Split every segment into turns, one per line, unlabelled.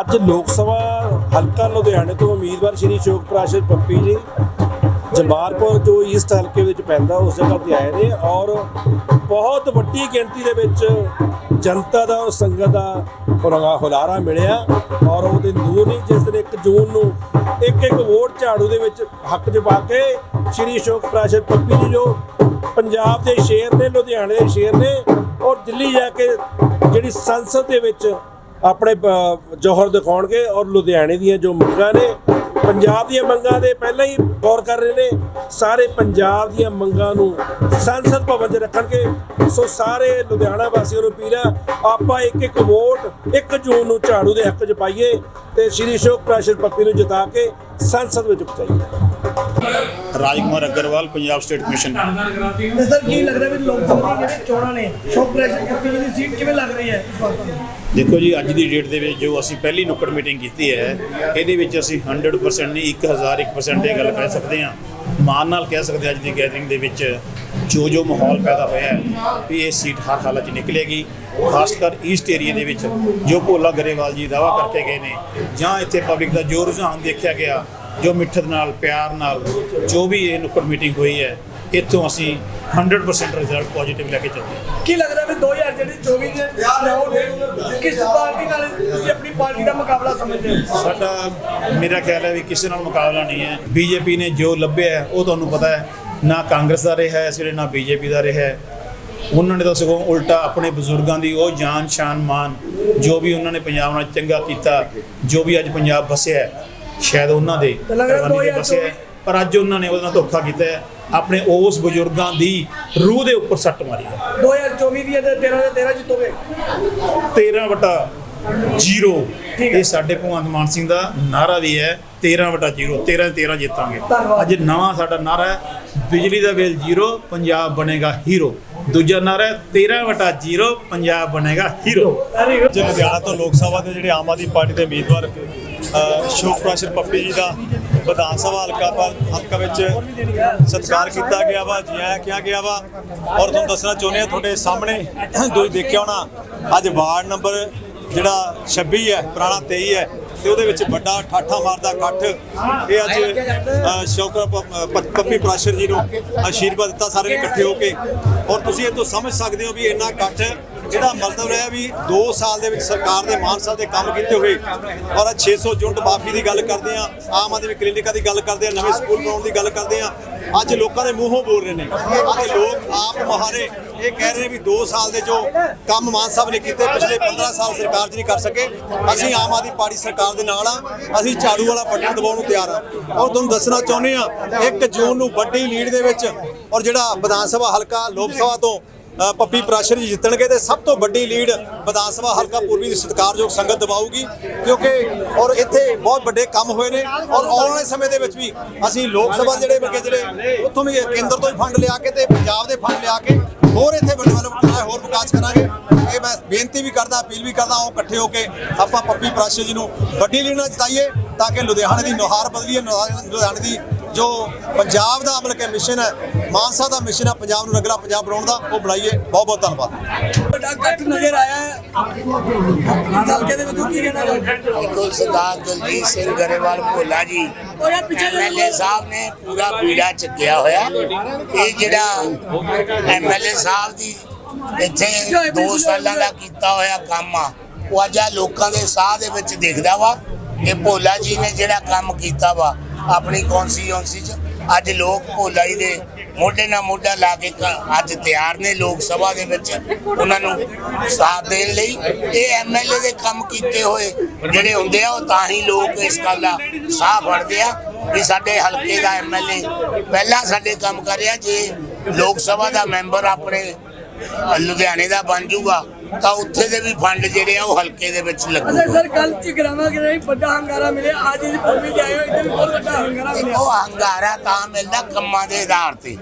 ਅੱਜ ਲੋਕ ਸਭਾ ਹਲਕਾ ਲੁਧਿਆਣੇ ਤੋਂ ਉਮੀਦਵਾਰ ਸ਼੍ਰੀ ਸ਼ੋਕ ਪ੍ਰਾਸ਼ਰ ਪੱਪੀ ਜੀ ਜਮਾਲਪੁਰ ਜੋ ਈਸਟ ਹਲਕੇ ਵਿੱਚ ਪੈਂਦਾ, ਉਸ ਜਗ੍ਹਾ ਤੇ ਆਏ ਨੇ ਔਰ ਬਹੁਤ ਵੱਡੀ ਗਿਣਤੀ ਦੇ ਵਿੱਚ ਜਨਤਾ ਦਾ ਔਰ ਸੰਗਤ ਦਾ ਹੁਰਾ- ਹੁਲਾਰਾ ਮਿਲਿਆ ਔਰ ਉਹਦੇ ਦੂਰ ਨਹੀਂ ਜਿਸ ਦਿਨ 1 ਜੂਨ ਨੂੰ ਇੱਕ ਇੱਕ ਵੋਟ ਝਾੜੂ ਦੇ ਵਿੱਚ ਹੱਕ 'ਚ ਪਾ ਕੇ ਸ਼੍ਰੀ ਸ਼ੋਕ ਪ੍ਰਾਸ਼ਰ ਪੱਪੀ ਜੀ ਜੋ ਪੰਜਾਬ ਦੇ ਸ਼ੇਰ ਨੇ, ਲੁਧਿਆਣੇ ਦੇ ਸ਼ੇਰ ਨੇ ਔਰ ਦਿੱਲੀ ਜਾ ਕੇ ਜਿਹੜੀ ਸੰਸਦ ਦੇ ਵਿੱਚ ਆਪਣੇ ਜੋਹਰ ਦਿਖਾਉਣਗੇ ਔਰ ਲੁਧਿਆਣੇ ਦੀਆਂ ਜੋ ਮੰਗਾਂ ਨੇ, ਪੰਜਾਬ ਦੀਆਂ ਮੰਗਾਂ ਦੇ ਪਹਿਲਾਂ ਹੀ ਗੌਰ ਕਰ ਰਹੇ ਨੇ, ਸਾਰੇ ਪੰਜਾਬ ਦੀਆਂ ਮੰਗਾਂ ਨੂੰ ਸੰਸਦ ਭਵਨ 'ਚ ਰੱਖਣਗੇ। ਸੋ ਸਾਰੇ ਲੁਧਿਆਣਾ ਵਾਸੀਆਂ ਨੂੰ ਅਪੀਲ ਆ, ਆਪਾਂ ਇੱਕ ਇੱਕ ਵੋਟ 1 ਜੂਨ ਨੂੰ ਝਾੜੂ ਦੇ ਹੱਕ 'ਚ ਪਾਈਏ ਤੇ ਸ਼੍ਰੀ ਸ਼ੋਕ ਪ੍ਰਾਸ਼ਰ ਪੱਪੀ ਨੂੰ ਜਿਤਾ ਕੇ ਸੰਸਦ ਵਿੱਚ ਪਹੁੰਚਾਈਏ।
ਰਾਜਕੁਮਾਰ ਅਗਰਵਾਲ ਪੰਜਾਬ ਸਟੇਟ ਕਮਿਸ਼ਨ
ਤੇ ਸਰ ਕੀ ਲੱਗ ਰਿਹਾ ਵੀ ਲੋਕ ਸਭਾ ਦੀ ਜਿਹੜੇ ਚੋਣਾਂ ਨੇ ਸ਼ੋਕ ਪ੍ਰੈਸ਼ਰ ਜੀ ਦੀ ਸੀਟ ਕਿਵੇਂ ਲੱਗ ਰਹੀ ਹੈ ਇਸ ਵਾਰ? ਤੁਹਾਨੂੰ
ਦੇਖੋ ਜੀ ਅੱਜ ਦੀ ਡੇਟ ਦੇ ਵਿੱਚ ਜੋ ਅਸੀਂ ਪਹਿਲੀ ਨੁੱਕੜ ਮੀਟਿੰਗ ਕੀਤੀ ਹੈ ਇਹਦੇ ਵਿੱਚ ਅਸੀਂ 100% ਨਹੀਂ 1001% ਇਹ ਗੱਲ ਕਹਿ ਸਕਦੇ ਹਾਂ। ਮਾਨ ਨਾਲ ਕਹਿ ਸਕਦੇ ਹਾਂ ਅੱਜ ਦੀ ਗੈਦਰਿੰਗ ਦੇ ਵਿੱਚ ਜੋ ਜੋ ਮਾਹੌਲ ਪੈਦਾ ਹੋਇਆ ਹੈ ਵੀ ਇਹ ਸੀਟ ਹਰ ਹਾਲਤ 'ਚ ਨਿਕਲੇਗੀ। ਖਾਸ ਕਰ ਈਸਟ ਏਰੀਆ ਦੇ ਵਿੱਚ ਜੋ ਭੋਲਾ ਗਰੇਵਾਲ ਜੀ ਦਾਵਾ ਕਰਕੇ ਗਏ ਨੇ ਜਾਂ ਇੱਥੇ ਪਬਲਿਕ ਦਾ ਜੋ ਰੁਝਾਨ ਦੇਖਿਆ ਗਿਆ ਜੋ ਮਿੱਠਤ ਨਾਲ ਪਿਆਰ ਨਾਲ ਜੋ ਵੀ ਇਹ ਨੁੱਕੜ ਮੀਟਿੰਗ ਹੋਈ ਹੈ ਇੱਥੋਂ ਅਸੀਂ 100% ਰਿਜ਼ਲਟ ਪੋਜ਼ਿਟਿਵ ਲੈ ਕੇ ਚੱਲਦੇ ਹਾਂ।
ਕੀ ਲੱਗ ਰਿਹਾ ਵੀ 2024 ਦੇ ਚੋਣ ਕਿਸ ਪਾਰਟੀ ਨਾਲ ਤੁਸੀਂ ਆਪਣੀ ਪਾਰਟੀ ਦਾ ਮੁਕਾਬਲਾ ਸਮਝਦੇ ਹੋ?
ਸਾਡਾ ਮੇਰਾ ਖਿਆਲ ਹੈ ਵੀ ਕਿਸੇ ਨਾਲ ਮੁਕਾਬਲਾ ਨਹੀਂ ਹੈ। ਬੀਜੇਪੀ ਨੇ ਜੋ ਲੱਭਿਆ ਉਹ ਤੁਹਾਨੂੰ ਪਤਾ ਹੈ। ਨਾ ਕਾਂਗਰਸ ਦਾ ਰਿਹਾ ਹੈ ਵੇਲੇ ਨਾ ਬੀਜੇਪੀ ਦਾ ਰਿਹਾ ਹੈ। ਉਹਨਾਂ ਨੇ ਤਾਂ ਸਗੋਂ ਉਲਟਾ ਆਪਣੇ ਬਜ਼ੁਰਗਾਂ ਦੀ ਉਹ ਜਾਨ ਸ਼ਾਨ ਮਾਨ ਜੋ ਵੀ ਉਹਨਾਂ ਨੇ ਪੰਜਾਬ ਨਾਲ ਚੰਗਾ ਕੀਤਾ ਜੋ ਵੀ ਅੱਜ ਪੰਜਾਬ ਵਸਿਆ ਹੈ, ਸ਼ਾਇਦ ਉਹਨਾਂ ਦੇ ਕੁਰਬਾਨੀ ਹੈ, ਪਰ ਅੱਜ ਉਹਨਾਂ ਨੇ ਉਹਦੇ ਨਾਲ ਧੋਖਾ ਕੀਤਾ ਹੈ। ਆਪਣੇ ਉਸ ਬਜ਼ੁਰਗਾਂ ਦੀ ਰੂਹ ਦੇ ਉੱਪਰ ਸੱਟ ਮਾਰੀ ਹੈ।
2024 ਦੀ ਹੈ ਤੇ 13 ਦੇ 13 ਜਿੱਤੋਗੇ
13 ਵਟਾ 0
ਠੀਕ ਹੈ।
ਇਹ ਸਾਡੇ ਭਗਵੰਤ ਮਾਨ ਸਿੰਘ ਦਾ ਨਾਰਾ ਵੀ ਹੈ 13 ਵਟਾ 0 13 13 ਜਿੱਤਾਂਗੇ। ਅੱਜ ਨਵਾਂ ਸਾਡਾ ਨਾਰਾ ਹੈ ਬਿਜਲੀ ਦਾ ਬਿੱਲ 0 ਪੰਜਾਬ ਬਣੇਗਾ ਹੀਰੋ। ਦੂਜਾ ਨਾਰਾ ਹੈ 13 ਵਟਾ 0 ਪੰਜਾਬ ਬਣੇਗਾ ਹੀਰੋ।
ਜੇ ਲੁਧਿਆਣਾ ਤੋਂ ਲੋਕ ਸਭਾ ਦੇ ਜਿਹੜੇ ਆਮ ਆਦਮੀ ਪਾਰਟੀ ਦੇ ਉਮੀਦਵਾਰ ਸ਼ੋਕ ਪ੍ਰਾਸ਼ਰ ਪੱਪੀ ਜੀ ਦਾ ਵਿਧਾਨ ਸਭਾ ਹਲਕਾ ਪਰ ਹਲਕਾ ਵਿੱਚ ਸਤਿਕਾਰ ਕੀਤਾ ਗਿਆ ਵਾ ਜੀ ਆਇਆਂ ਕਿਹਾ ਗਿਆ ਵਾ। ਔਰ ਤੁਹਾਨੂੰ ਦੱਸਣਾ ਚਾਹੁੰਦੇ ਆ ਤੁਹਾਡੇ ਸਾਹਮਣੇ ਤੁਸੀਂ ਦੇਖਿਆ ਹੋਣਾ ਅੱਜ ਵਾਰਡ ਨੰਬਰ ਜਿਹੜਾ 26 ਹੈ ਪੁਰਾਣਾ 23 ਹੈ ਤੇ ਉਹਦੇ ਵਿੱਚ ਵੱਡਾ ਠਾਠਾ ਮਾਰਦਾ ਇਕੱਠ। ਇਹ ਅੱਜ ਅ, ਪੱਪੀ ਪ੍ਰਾਸ਼ਰ ਜੀ ਨੂੰ ਆਸ਼ੀਰਵਾਦ ਦਿੱਤਾ ਸਾਰੇ ਨੇ ਇਕੱਠੇ ਹੋ ਕੇ। ਔਰ ਤੁਸੀਂ ਇਹ ਤੋਂ ਸਮਝ ਸਕਦੇ ਹੋ ਵੀ ਇੰਨਾ ਇਕੱਠ ਇਹਦਾ ਮਤਲਬ ਰਿਹਾ ਵੀ 2 ਸਾਲ ਦੇ ਵਿੱਚ ਸਰਕਾਰ ਦੇ ਮਾਨ ਸਾਹਿਬ ਦੇ ਕੰਮ ਕੀਤੇ ਹੋਏ। ਔਰ ਆਹ 600 ਯੂਨਿਟ ਮਾਫੀ ਦੀ ਗੱਲ ਕਰਦੇ ਆ, ਆਮ ਆਦਮੀ ਕਲੀਨਿਕਾਂ ਦੀ ਗੱਲ ਕਰਦੇ ਆ, ਨਵੇਂ ਸਕੂਲ ਬਣਾਉਣ ਦੀ ਗੱਲ ਕਰਦੇ ਆ। ਅੱਜ ਲੋਕਾਂ ਦੇ ਮੂੰਹੋਂ ਬੋਲ ਰਹੇ ਨੇ। ਅਤੇ ਲੋਕ ਆਪ ਮਹਾਰੇ ਇਹ ਕਹਿ ਰਹੇ ਨੇ ਵੀ 2 ਸਾਲ ਦੇ ਜੋ ਕੰਮ ਮਾਨ ਸਾਹਿਬ ਨੇ ਕੀਤੇ, ਪਿਛਲੇ 15 ਸਾਲ ਸਰਕਾਰ 'ਚ ਨਹੀਂ ਕਰ ਸਕੇ। ਅਸੀਂ ਆਮ ਆਦਮੀ ਪਾਰਟੀ ਸਰਕਾਰ ਦੇ ਨਾਲ ਆ, ਅਸੀਂ ਝਾੜੂ ਵਾਲਾ ਬਟਨ ਦਬਾਉਣ ਨੂੰ ਤਿਆਰ ਆ। ਔਰ ਤੁਹਾਨੂੰ ਦੱਸਣਾ ਚਾਹੁੰਦੇ ਆ 1 ਜੂਨ ਨੂੰ ਵੱਡੀ ਲੀਡ ਦੇ ਵਿੱਚ ਔਰ ਜਿਹੜਾ ਵਿਧਾਨ ਸਭਾ ਹਲਕਾ ਲੋਕ ਸਭਾ ਤੋਂ ਪੱਪੀ ਪ੍ਰੈਸ਼ਰ ਜੀ ਜਿੱਤਣਗੇ ਤੇ ਸਭ ਤੋਂ ਵੱਡੀ ਲੀਡ ਵਿਧਾਨ ਸਭਾ ਹਲਕਾ ਪੂਰਬੀ ਦੀ ਸਤਿਕਾਰਯੋਗ ਸੰਗਤ ਦਬਾਊਗੀ ਕਿਉਂਕਿ ਔਰ ਇੱਥੇ ਬਹੁਤ ਵੱਡੇ ਕੰਮ ਹੋਏ ਨੇ ਔਰ ਆਉਣ ਵਾਲੇ ਸਮੇਂ ਦੇ ਵਿੱਚ ਵੀ ਅਸੀਂ ਲੋਕ ਸਭਾ ਜਿਹੜੇ ਬਲਕਿ ਜਿਹੜੇ ਉੱਥੋਂ ਵੀ ਕੇਂਦਰ ਤੋਂ ਵੀ ਫੰਡ ਲਿਆ ਕੇ ਤੇ ਪੰਜਾਬ ਦੇ ਫੰਡ ਲਿਆ ਕੇ ਹੋਰ ਇੱਥੇ ਡਿਵੈਲਪ ਹੋਰ ਵਿਕਾਸ ਵੀ ਕਰਦਾ ਅਪੀਲ ਵੀ ਕਰਦਾ ਉਹ ਇਕੱਠੇ ਹੋ ਕੇ ਆਪਾਂ ਪੱਪੀ ਪ੍ਰਾਸ਼ਰ ਜੀ ਨੂੰ ਵੱਡੀ ਲੀਡ ਨਾਲ ਜਿਤਾਈਏ ਤਾਂ ਕਿ ਲੁਧਿਆਣੇ ਦੀ ਨੁਹਾਰ ਬਦਲੀਏ। ਲੁਧਿਆਣੇ ਦੀ ਜੋ ਪੰਜਾਬ ਦਾ ਅਮਲ ਕੇ ਮਿਸ਼ਨ ਹੈ ਮਾਨਸਾ ਦਾ ਮਿਸ਼ਨ ਹੈ ਪੰਜਾਬ ਨੂੰ ਰੰਗਲਾ ਪੰਜਾਬ ਬਣਾਉਣ ਦਾ ਉਹ ਬਣਾਈਏ। ਬਹੁਤ ਬਹੁਤ ਧੰਨਵਾਦ।
ਵੱਡਾ ਇਕੱਠ ਨਜ਼ਰ ਆਇਆ ਹੈ। ਹਲਕੇ ਦੇ ਵਿੱਚੋਂ ਕੀ ਕਹਿਣਾ ਚਾਹੋਗੇ?
ਬਿਲਕੁਲ ਸਰਦਾਰ ਦਲਜੀਤ ਸਿੰਘ ਗਰੇਵਾਲ ਭੋਲਾ ਜੀ
ਉਹ ਯਾਰ ਪਿੱਛੇ
ਐਮਐਲਏ ਸਾਹਿਬ ਨੇ ਪੂਰਾ ਬੀੜਾ ਚੱਕਿਆ ਹੋਇਆ। ਇਹ ਜਿਹੜਾ ਐਮਐਲਏ ਸਾਹਿਬ ਦੀ ਇੱਥੇ 2 ਸਾਲਾਂ ਦਾ ਕੀਤਾ ਹੋਇਆ ਕੰਮ ਆ। ਉਹ ਅੱਜ ਆ ਲੋਕਾਂ ਦੇ ਸਾਹ ਦੇ ਵਿੱਚ ਦਿਖਦਾ ਵਾ ਕਿ ਭੋਲਾ ਜੀ ਨੇ ਜਿਹੜਾ ਕੰਮ ਕੀਤਾ ਵਾ, ਆਪਣੀ ਕੌਂਸਟੀਟਿਊਂਸੀ 'ਚ, ਅੱਜ ਲੋਕ ਭੋਲਾ ਜੀ ਦੇ ਮੋਢੇ ਨਾਲ ਮੋਢਾ ਲਾ ਕੇ ਅੱਜ ਤਿਆਰ ਨੇ ਲੋਕ ਸਭਾ ਦੇ ਵਿੱਚ ਉਹਨਾਂ ਨੂੰ ਸਾਥ ਦੇਣ ਲਈ। ਇਹ ਐਮਐਲਏ ਦੇ ਕੰਮ ਕੀਤੇ ਹੋਏ ਜਿਹੜੇ ਹੁੰਦੇ ਆ, ਉਹ ਤਾਂ ਹੀ ਲੋਕ ਇਸ ਗੱਲ ਦਾ ਸਾਹ ਫੜਦੇ ਆ ਵੀ ਸਾਡੇ ਹਲਕੇ ਦਾ ਐਮਐਲਏ ਪਹਿਲਾਂ ਸਾਡੇ ਕੰਮ ਕਰ ਰਿਹਾ ਜੇ ਲੋਕ ਸਭਾ ਦਾ ਮੈਂਬਰ ਆਪਣੇ ਲੁਧਿਆਣੇ ਦਾ ਬਣ ਜਾਊਗਾ ਤਾਂ ਉੱਥੇ ਦੇ ਵੀ ਫੰਡ ਜਿਹੜੇ ਆ ਉਹ ਹਲਕੇ ਦੇ ਵਿੱਚ
ਅੱਛਾ
ਲੱਗੂ
ਸਰ ਕੱਲ ਚਿਗਰਾਵਾ ਕਿ ਨਹੀਂ ਵੱਡਾ ਹੰਗਾਰਾ ਮਿਲਿਆ ਅੱਜ ਇਸ ਪੂਰਬੀ ਜਾਏ ਹੋਏ ਇੱਥੇ ਵੀ ਬਹੁਤ ਵੱਡਾ ਹੰਗਾਰਾ ਮਿਲਿਆ।
ਦੇਖੋ ਹੰਗਾਰਾ ਤਾਂ ਮਿਲਦਾ ਕੰਮਾਂ ਦੇ ਆਧਾਰ ਤੇ।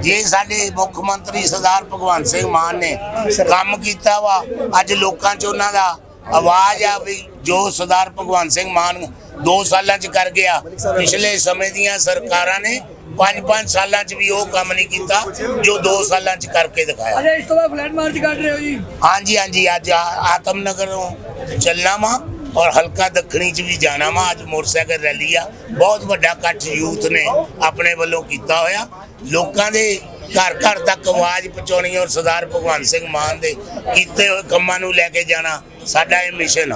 ਜੇ ਸਾਡੇ ਮੁੱਖ ਮੰਤਰੀ ਸਰਦਾਰ ਭਗਵੰਤ ਸਿੰਘ ਮਾਨ ਨੇ ਕੰਮ ਕੀਤਾ ਵਾ ਅੱਜ ਲੋਕਾਂ 'ਚ ਉਹਨਾਂ ਦਾ ਆਵਾਜ਼ ਆ ਵੀ ਜੋ ਸਰਦਾਰ ਭਗਵੰਤ ਸਿੰਘ ਮਾਨ 2 ਸਾਲਾਂ 'ਚ ਕਰ ਗਿਆ ਪਿਛਲੇ ਸਮੇਂ ਦੀਆਂ ਸਰਕਾਰਾਂ ਨੇ 5-5 ਸਾਲਾਂ 'ਚ ਵੀ ਉਹ ਕੰਮ ਨਹੀਂ ਕੀਤਾ ਜੋ 2 ਸਾਲਾਂ 'ਚ ਕਰਕੇ ਦਿਖਾਇਆ।
ਅੱਛਾ ਇਸ ਤੋਂ ਬਾਅਦ ਫਲੈਟ ਮਾਰਚ ਕੱਢ ਰਹੇ ਹੋ ਜੀ?
ਹਾਂਜੀ ਹਾਂਜੀ ਅੱਜ ਆਤਮ ਨਗਰੋਂ ਚੱਲਣਾ ਵਾ ਔਰ ਹਲਕਾ ਦੱਖਣੀ ਚ ਵੀ ਜਾਣਾ ਵਾ। ਅੱਜ ਮੋਟਰਸਾਈਕਲ ਰੈਲੀ ਆ। ਬਹੁਤ ਵੱਡਾ ਇਕੱਠ ਯੂਥ ਨੇ ਆਪਣੇ ਵੱਲੋਂ ਕੀਤਾ ਹੋਇਆ। ਲੋਕਾਂ ਦੇ ਘਰ ਘਰ ਤੱਕ ਆਵਾਜ਼ ਪਹੁੰਚਾਉਣੀ ਔਰ ਸਰਦਾਰ ਭਗਵੰਤ ਸਿੰਘ ਮਾਨ ਦੇ ਕੀਤੇ ਹੋਏ ਕੰਮਾਂ ਨੂੰ ਲੈ ਕੇ ਜਾਣਾ ਸਾਡਾ ਇਹ ਮਿਸ਼ਨ